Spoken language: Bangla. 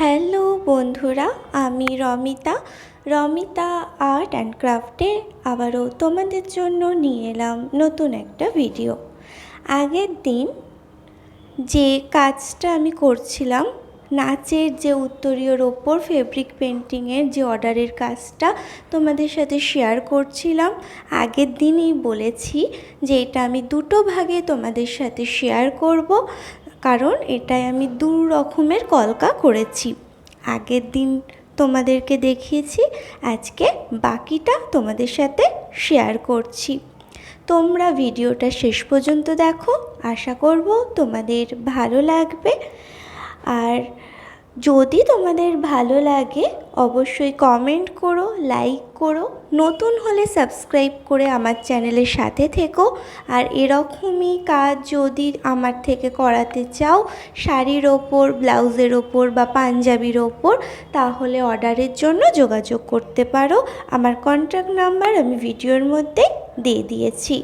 হ্যালো বন্ধুরা, আমি রমিতা। রমিতা আর্ট অ্যান্ড ক্রাফটে আবারও তোমাদের জন্য নিয়ে এলাম নতুন একটা ভিডিও। আগের দিন যে কাজটা আমি করছিলাম, নাচের যে উত্তরীয়র ওপর ফেব্রিক পেন্টিংয়ের যে অর্ডারের কাজটা তোমাদের সাথে শেয়ার করছিলাম, আগের দিনই বলেছি যে এটা আমি দুটো ভাগে তোমাদের সাথে শেয়ার করব। কারণ এটাই আমি দু রকমের কলকা করেছি। আগের দিন তোমাদেরকে দেখিয়েছি, আজকে বাকিটা তোমাদের সাথে শেয়ার করছি। তোমরা ভিডিওটা শেষ পর্যন্ত দেখো, আশা করব তোমাদের ভালো লাগবে। আর যদি তোমাদের ভালো লাগে, অবশ্যই কমেন্ট করো লাইক করো, নতুন হলে সাবস্ক্রাইব করে আমার চ্যানেলের সাথে থেকো। আর এরকমই কাজ যদি আমার থেকে করাতে চাও, শাড়ির ওপর, ব্লাউজের ওপর বা পাঞ্জাবির ওপর, তাহলে অর্ডারের জন্য যোগাযোগ করতে পারো। আমার কন্ট্যাক্ট নাম্বার আমি ভিডিওর মধ্যে দিয়ে দিয়েছি।